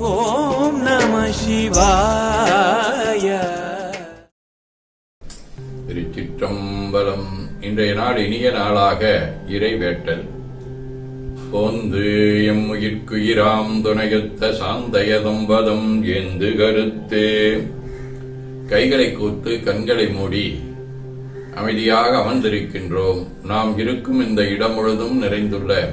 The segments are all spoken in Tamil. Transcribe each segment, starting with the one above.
ஓம் நம சிவாய. திருச்சிற்றம்பலம். இன்றைய நாள் இனிய நாளாக இறைவேட்டல். போந்து எம் உயிர்க்குயிராம் துணையுத்த சாந்தயதம்பதம் என்று கருத்தே. கைகளை கூத்து கண்களை மூடி அமைதியாக அமர்ந்திருக்கின்றோம். நாம் இருக்கும் இந்த இடம் முழுதும் நிறைந்துள்ள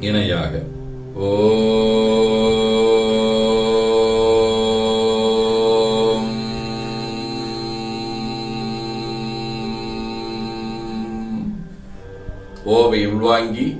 இணையாக. ஓம் ஓவை உள்வாங்கி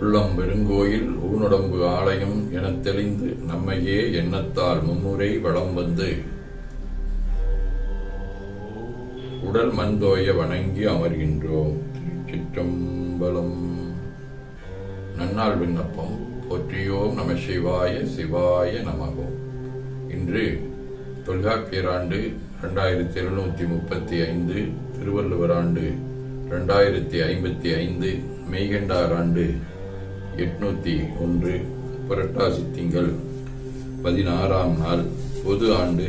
உள்ளம் பெருங்கோயில் ஊனுடம்பு ஆலயம் எனத் தெளிந்து நம்மையே எண்ணத்தால் மும்முறை வளம் வந்து. உடல் மண்தோய வணங்கி அமர்கின்றோம். சிற்றம்பலம். நன்னாள் விண்ணப்பம். போற்றியோம் நம சிவாய சிவாய நமகோம். இன்று தொல்காப்பியர் ஆண்டு இரண்டாயிரத்தி எழுநூத்தி முப்பத்தி ஐந்து திருவள்ளுவர் ஆண்டு ரெண்டாயிரத்தி ஐம்பத்தி ஐந்து மெய்கண்டார் ஆண்டு எட்நூத்தி ஒன்று புரட்டாசி திங்கள் பதினாறாம் நாள் பொது ஆண்டு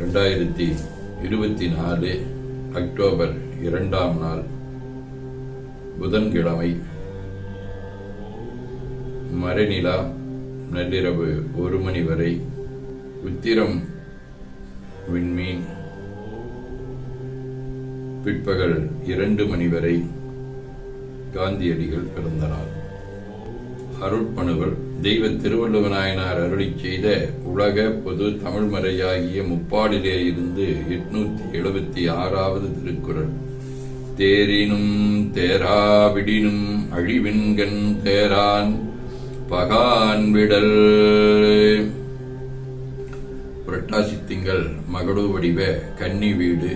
ரெண்டாயிரத்தி இருபத்தி நாலு அக்டோபர் இரண்டாம் நாள் புதன்கிழமை. மறைநிலா நள்ளிரவு ஒரு மணி வரை உத்திரம் விண்மீன் பிற்பகல் இரண்டு மணி வரை காந்தியடிகள் பிறந்த நாள் அருட்பணுவல் தெய்வ திருவள்ளுவநாயனார் அருளிச் செய்த உலக பொது தமிழ்மறையாகிய முப்பாடிலே இருந்து எட்நூத்தி எழுபத்தி ஆறாவது திருக்குறள். தேரினும் தேராவிடினும் அழிவின்கண் தேரான் பகான் விடல். புரட்டாசி திங்கள் மகளு வடிவ கன்னி வீடு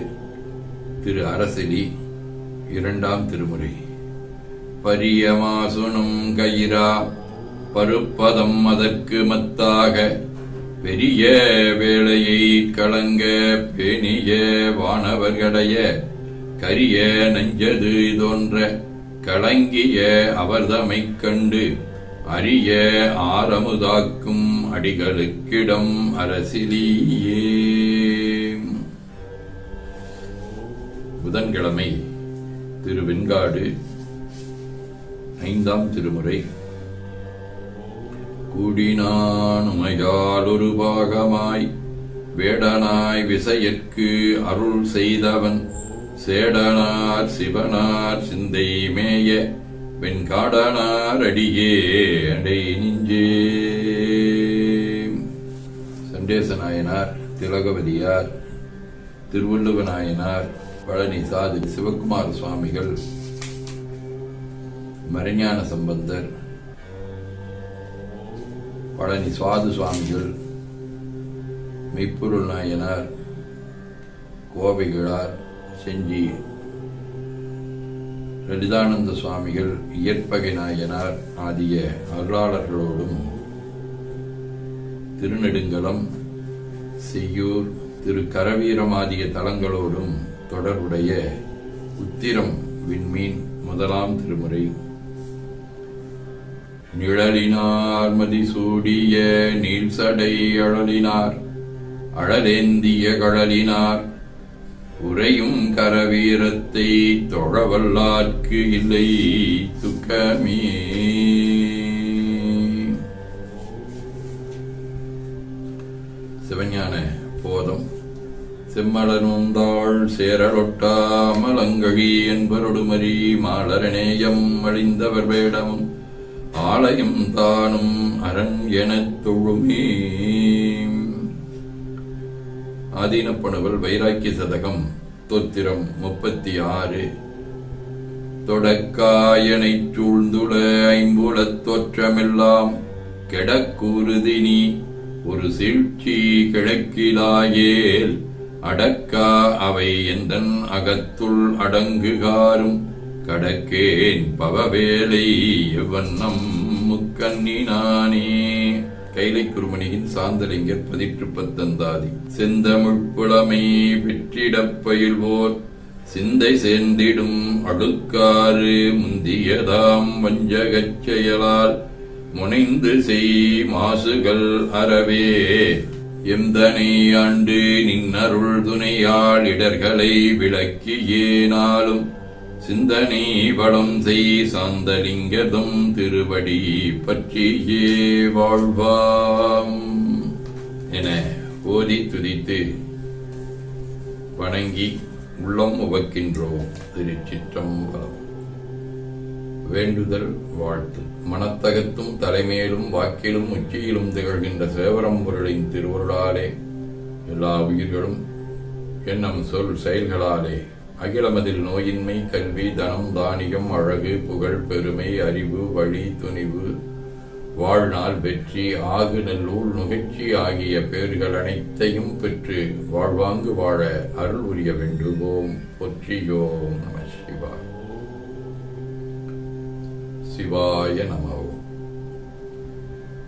திரு அரசலி இரண்டாம் திருமுறை. பரியமாசுனும் கயிரா பருப்பதம் அதற்கு மத்தாக. பெரிய வேளையை கலங்க பேணிய வானவர்களைய கரிய நஞ்சது தோன்ற கலங்கிய அவர்தமைக் கண்டு அரிய ஆரமுதாக்கும் அடிகளுக்கிடம் அரசிலேயே. புதன்கிழமை திருவெண்காடு ஐந்தாம் திருமுறை. கூடினான் உமையால் ஒரு பாகமாய் வேடனாய் விசையற்கு அருள் செய்தவன் சேடனார் சிவனார் சிந்தை மேய வெண்காடனார் அடியே அடை நெஞ்சே சண்டேச நாயனார் திலகவதியார் திருவள்ளுவ நாயனார் பழனி சாதி சிவகுமார சுவாமிகள் மறைஞான சம்பந்தர் பழனி சுவாது சுவாமிகள் மெய்ப்பொருள் நாயனார் கோவைகிழார் செஞ்சி லலிதானந்த சுவாமிகள் இயற்பகை நாயனார் ஆகிய அருளாளர்களோடும் திருநெடுங்கலம் செய்யூர் திரு கரவீரம் ஆகிய தலங்களோடும் தொடர்புடைய உத்திரம் விண்மீன் முதலாம் திருமுறை நிழலினார் மதிசூடிய நீள்சடை அழலினார் அழலேந்திய கழலினார். உரையும் கரவீரத்தை தொழவல்லார்க்கு இல்லை துக்கமே. சிவஞான போதம். செம்மலனுந்தாள் சேரலொட்டா மலங்கழி என்பரொடுமரி மாலரநேயம் அழிந்தவர் வேடமும் ஆலயம் தானும் அரண் எனத் தொழுமே. ஆதீனப்பணுவல் வைராக்கிய சதகம் தோத்திரம் முப்பத்தி ஆறு தொடக்காயனைச் சூழ்ந்துள ஐம்புலத் தோற்றமெல்லாம் கெடக்கூறுதினி ஒரு சீழ்ச்சி கிழக்கிலாயேல் அடக்கா அவை எந்தன் அகத்துள் அடங்குகாரும் கடக்கேன் பவவேலை எவ்வண்ணம் முக்கண்ணினானே. கைலை குருமணியின் சாந்தலிங்கர் பதிற்று பத்தந்தாதி செந்தமிழ் புலமை வெற்றிடப் பயில்வோர். சிந்தை சேர்ந்திடும் அழுக்காறு முந்தியதாம் வஞ்சகச் செயலால் முனைந்து செய் மாசுகள் அறவே. எந்தனை ஆண்டு நின்னருள் துணையாள் இடர்களை விளக்கியேனாலும் சிந்தனை வளம் செய் சாந்தலிங்கதம் திருவடி பற்றியே வாழ்வாம் என ஓதி துதித்து வணங்கி உள்ளம் உவக்கின்றோம் திருச்சிற்றம்பலம். வேண்டுதல் வாழ்த்து. மனத்தகத்தும் தலைமையிலும் வாக்கிலும் உச்சியிலும் திகழ்கின்ற சேவரம்பொருளின் திருவருளாலே எல்லா உயிர்களும் எண்ணம் சொல் செயல்களாலே அகிலமதில் நோயின்மை கல்வி தனம் தானியம் அழகு புகழ் பெருமை அறிவு வழி துணிவு வாழ்நாள் வெற்றி ஆகு நல்லூல் நுகர்ச்சி ஆகிய பேர்கள் அனைத்தையும் பெற்று வாழ்வாங்கு வாழ அருள் உரிய வேண்டுவோம். பொற்றியோம் நம சிவாய். சிவாய நமவோம்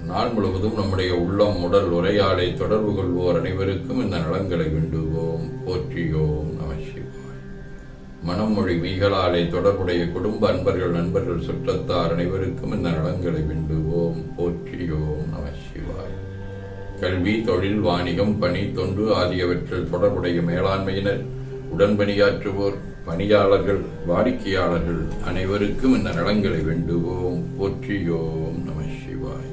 நாள் முழுவதும் நம்முடைய உள்ளம் உடல் உரையாடை தொடர்பு கொள்வோர் அனைவருக்கும் இந்த நலன்களை வேண்டுவோம். போற்றியோம். மனமொழி மீகளாலே தொடர்புடைய குடும்ப அன்பர்கள் நண்பர்கள் சுற்றத்தார் அனைவருக்கும் இந்த நலன்களை வேண்டுவோம் போற்றியோம் நம சிவாய். கல்வி தொழில் வாணிகம் பணி தொண்டு ஆகியவற்றில் தொடர்புடைய மேலாண்மையினர் உடன்பணியாற்றுவோர் பணியாளர்கள் வாடிக்கையாளர்கள் அனைவருக்கும் இந்த நலன்களை வேண்டுவோம் போற்றியோம் நம சிவாய்.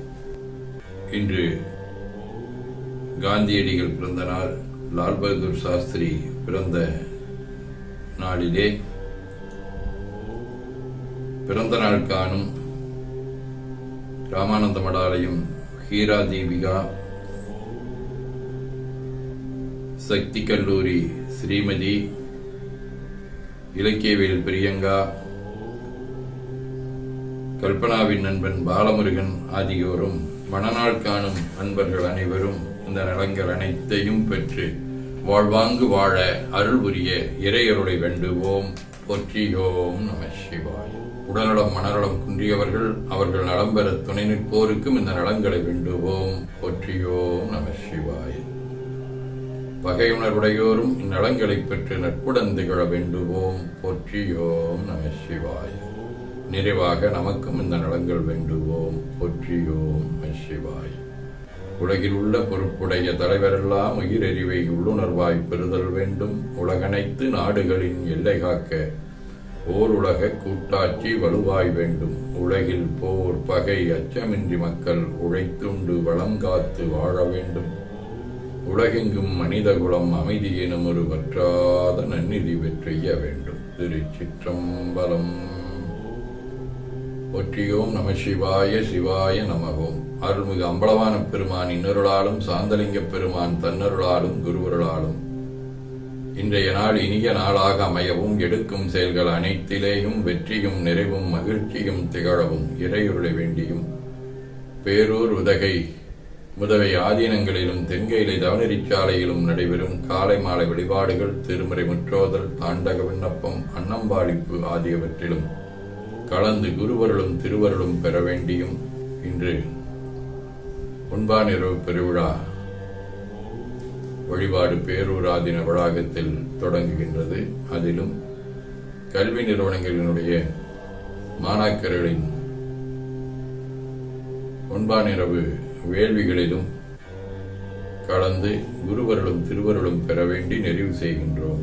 இன்று காந்தியடிகள் பிறந்த நாள் லால் பகதூர் சாஸ்திரி பிறந்த நாளிலே பிறந்த நாள் காணும் ராமானந்த மடாலயம் ஹீரா தீபிகா சக்தி கல்லூரி ஸ்ரீமதி இலக்கியவேல் பிரியங்கா கல்பனாவின் நண்பன் பாலமுருகன் ஆகியோரும் மணநாள் காணும் அன்பர்கள் அனைவரும் இந்த நலங்கள் அனைத்தையும் பெற்று வாழ்வாங்கு வாழ அருள் புரிய இறையருளை வேண்டுவோம். ஒற்றியோம் நம சிவாய். உடல்நலம் மனநலம் குன்றியவர்கள் அவர்கள் நலம் பெற துணை நிற்போருக்கும் இந்த நலங்களை வேண்டுவோம். ஒற்றியோம் நம சிவாய். பகையுணர்வுடையோரும் இந்நலங்களைப் பெற்று நட்புடன் திகழ வேண்டுவோம். பொற்றியோம் நம சிவாய். நிறைவாக நமக்கும் இந்த நலங்கள் வேண்டுவோம். பொற்றியோம் நம சிவாய். உலகில் உள்ள பொறுப்புடைய தலைவரெல்லாம் உயிரெறிவை உள்ளுணர்வாய் பெறுதல் வேண்டும். உலகனைத்து நாடுகளின் எல்லை காக்க ஓர் உலக கூட்டாட்சி வலுவாய் வேண்டும். உலகில் போர் பகை அச்சமின்றி மக்கள் உழைத்துண்டு வளம் காத்து வாழ வேண்டும். உலகெங்கும் மனித குலம் அமைதி எனும் ஒரு வற்றாத நன்னிதி வெற்றிய வேண்டும். திருச்சிற்றம்பலம். ஒற்றியோம் நம சிவாய சிவாய நமகோம் அருள்மிகு அம்பலவான பெருமான் இன்னருளாலும் சாந்தலிங்க பெருமான் தன்னருளாலும் குருவருளாலும். இன்றைய நாள் இனிய நாளாக அமையவும் எடுக்கும் செயல்கள் அனைத்திலேயும் வெற்றியும் நிறைவும் மகிழ்ச்சியும் திகழவும் இறையுருளை வேண்டியும். பேரூர் உதகை முதவை ஆதீனங்களிலும் தென்கையிலை தவனரிச்சாலையிலும் நடைபெறும் காலை மாலை வழிபாடுகள் திருமறை முற்றோதல் தாண்டக விண்ணப்பம் அன்னம்பாடிப்பு ஆகியவற்றிலும் கலந்து குருவருளும் திருவருளும் பெற வேண்டியும் இன்று உண்பானிரவு பெருவிழா வழிபாடு பேரூராதின வளாகத்தில் தொடங்குகின்றது. அதிலும் கல்வி நிறுவனங்களினுடைய மாணாக்கர்களின் ஒன்பானிரவு வேள்விகளிலும் கலந்து குருவருளும் திருவருளும் பெற வேண்டி நிறைவு செய்கின்றோம்.